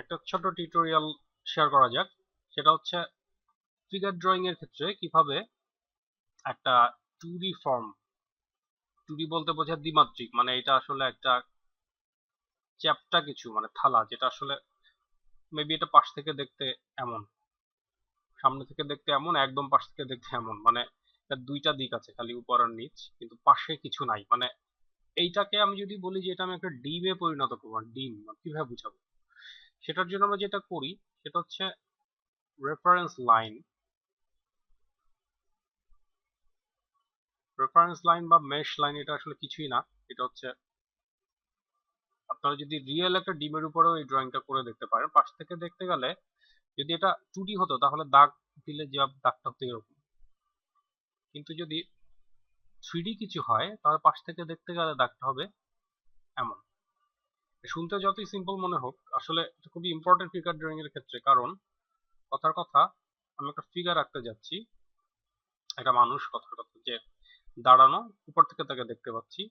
একটা ছোট tutorial share করা যাক। সেটা হচ্ছে ফিগার ড্রয়িং এর ক্ষেত্রে কীভাবে একটা two D form two D বলতে বোঝায় দ্বিমাত্রিক মানে এটা আসলে একটা চ্যাপ্টা কিছু মানে থালা, যেটা আসলে মেবি এটা পাশ থেকে দেখতে এমন, সামনে থেকে দেখতে এমন, একদম পাশ থেকে দেখতে এমন মানে দুইটা দিক আছে, খালি উপর আর নিচ, কিন্তু পাশে কিছু নাই। মানে এইটাকে আমি যদি বলি যে এটা আমি একটা ডিমে পরিণত করব ডিম কীভাবে বুঝাবো? সেটার জন্য আমরা যেটা করি, সেটা হচ্ছে রেফারেন্স লাইন রেফারেন্স লাইন বা মেশ লাইন এটা আসলে কিছুই না, এটা হচ্ছে আপনারা যদি রিয়েল একটা ডিমের উপরেও এই ড্রয়িংটা করে দেখতে পারেন, পাশ থেকে দেখতে গেলে যদি এটা টুডি হতো, তাহলে দাগ দিলে যে দাগটা হতো এরকম। কিন্তু যদি থ্রিডি কিছু হয়, তাহলে পাশ থেকে দেখতে গেলে দাগটা হবে এমন। শুনতে যতই সিম্পল মনে হোক, আসলে খুবই ইম্পর্টেন্ট ফিগার ড্রয়িং এর ক্ষেত্রে। কারণ, কথার কথা, আমি একটা ফিগার আঁকতে যাচ্ছি। একটা মানুষ, কথার কথা যে দাঁড়ানো, উপর থেকে তাকে দেখতে পাচ্ছি।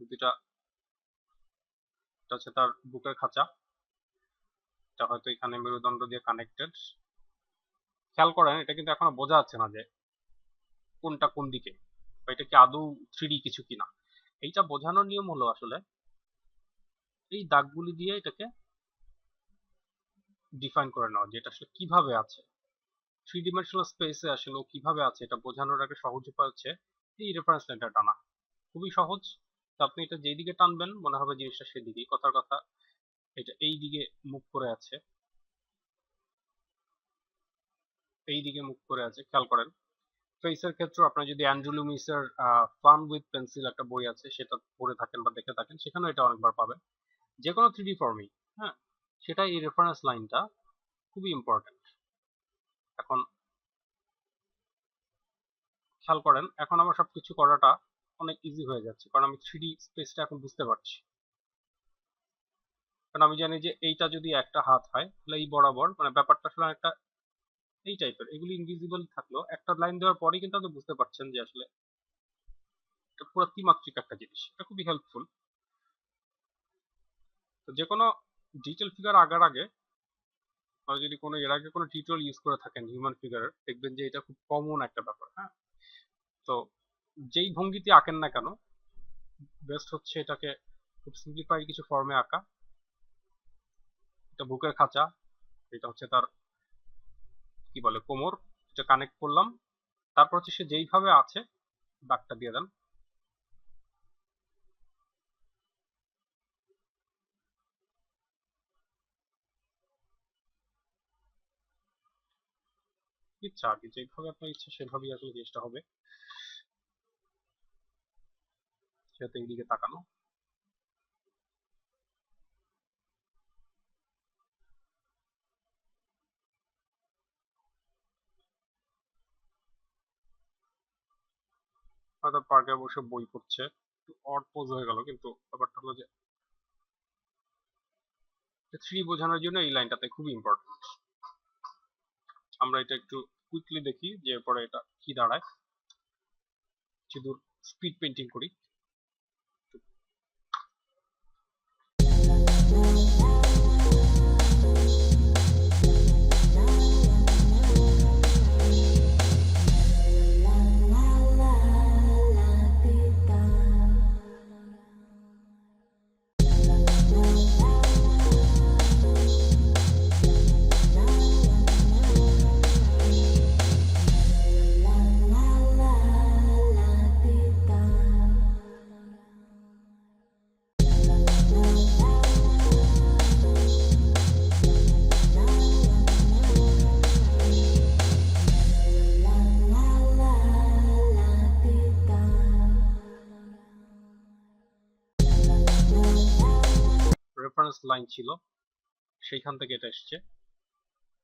দুটা হচ্ছে তার বুকের খাঁচা। এটা হয়তো এখানে মেরুদণ্ড দিয়ে কানেক্টেড খেয়াল করেন, এটা কিন্তু এখনও বোঝা যাচ্ছে না যে কোনটা কোন দিকে এটা কি আদৌ থ্রিডি কিছু কিনা। এইটা বোঝানোর নিয়ম হলো আসলে এই দাগগুলি দিয়ে এটাকে ডিফাইন করে নেওয়া যে এটা আসলে কীভাবে আছে। থ্রি ডিমেনশনাল স্পেসে আসলে কীভাবে আছে এটা বোঝানোর একটা সহজ উপায় হচ্ছে এই রেফারেন্স লাইনটা টানা। খুবই সহজ। তো আপনি এটা যেই দিকে টানবেন, মনে হবে জিনিসটা সেদিকেই। কথার কথা, এটা এই দিকে মুখ করে আছে। এই দিকে মুখ করে আছে, খেয়াল করেন। ফেসের ক্ষেত্রে আপনার যদি অ্যান্ড্রু লুমিসের ফান উইথ পেন্সিল একটা বই আছে, সেটা পড়ে থাকেন বা দেখে থাকেন, সেখানেও এটা অনেকবার পাবেন। যে কোনো থ্রিডি ফর্মেই হ্যাঁ সেটা এই রেফারেন্স লাইনটা খুবই ইম্পর্টেন্ট এখন খেয়াল করেন, এখন আমার সবকিছু করাটা অনেক ইজি হয়ে যাচ্ছে, কারণ আমি থ্রি থ্রিডি স্পেসটা এখন বুঝতে পারছি। কারণ আমি জানি যে এইটা যদি একটা হাত হয়, তাহলে এই বরাবর মানে ব্যাপারটা আসলে একটা এই টাইপের এগুলি ইনভিজিবল থাকল। একটা লাইন দেওয়ার পরেই কিন্তু আপনি বুঝতে পারছেন যে আসলে এটা পুরো ত্রিমাত্রিক একটা জিনিস। এটা খুবই হেল্পফুল তো যে কোনো ডিটেল ফিগার আগার আগে যদি কোনো, এর আগে কোনো টিউটোরিয়াল ইউজ করে থাকেন হিউম্যান ফিগারের দেখবেন যে এটা খুব কমন একটা ব্যাপার হ্যাঁ? তো যেই ভঙ্গিতে আঁকেন না কেন বেস্ট হচ্ছে এটাকে খুব সিম্পলিফাই কিছু ফর্মে আঁকা। এটা বুকের খাঁচা, এটা হচ্ছে তার, কি বলে, কোমর, এটা কানেক্ট করলাম। তারপর হচ্ছে সে যেইভাবে আছে, দাগটা দিয়ে দেন। ইচ্ছা আর কি যেভাবে আপনার ইচ্ছা, সেভাবেই আসলে জিনিসটা হবে। সেটা এইদিকে তাকানো। হয়তো পার্কে বসে বই পড়ছে। একটু অড পোজ হয়ে গেল, কিন্তু ব্যাপারটা হলো যে থ্রি বোঝানোর জন্য এই লাইনটাতে খুবই ইম্পর্টেন্ট আমরা এটা একটু কুইকলি দেখি যে এরপরে এটা কি দাঁড়ায়। সিঁদুর দূর স্পিড পেন্টিং করি। লাইন ছিল, সেইখান থেকে এটা এসছে।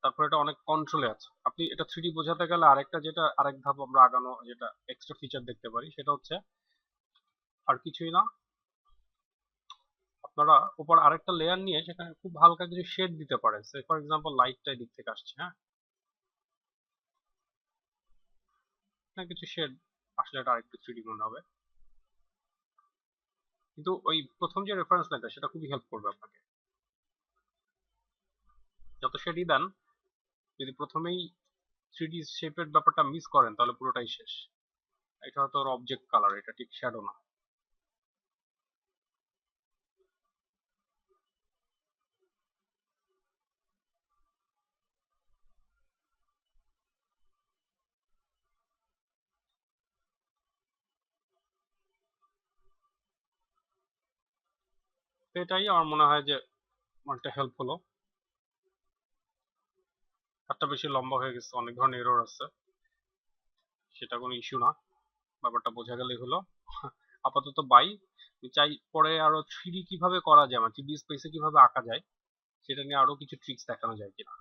তারপর এটা অনেক কন্ট্রোলে আছে। আপনি এটা থ্রিডি বোঝাতে গেলে আরেকটা যেটা, আরেক ধাপ আমরা আগানো, যেটা এক্সট্রা ফিচার দেখতে পারি, সেটা হচ্ছে আর কিছুই না। আপনারা উপর আরেকটা লেয়ার নিয়ে সেখানে খুব হালকা কিছু শেড দিতে পারেন ফর এক্সাম্পল লাইটটা দিক থেকে আসছে হ্যাঁ? কিছু শেড আসলে এটা আরেকটু থ্রিডি মনে হবে। কিন্তু ওই প্রথম যে রেফারেন্স লাইনটা সেটা খুবই হেল্প করবে আপনাকে। যত শেডই দেন, যদি প্রথমেই থ্রি শেপের ব্যাপারটা মিস করেন, তাহলে পুরোটাই শেষ। এটা হয়তো অবজেক্ট কালার এটা ঠিক শ্যাডো না। এটাই আমার মনে হয় যে, অনেকটা হেল্প হলো একটা বেশি লম্বা হয়ে গেছে, অনেক ধরনের এরর আছে। সেটা কোনো ইস্যু না। ব্যাপারটা বোঝা গেলেই হলো। আপাতত বাই চাই পরে আরও থ্রি কীভাবে করা যায় মানে থ্রি স্পেসে কীভাবে আঁকা যায়, সেটা নিয়ে আরও কিছু ট্রিক্স দেখানো যায় কিনা।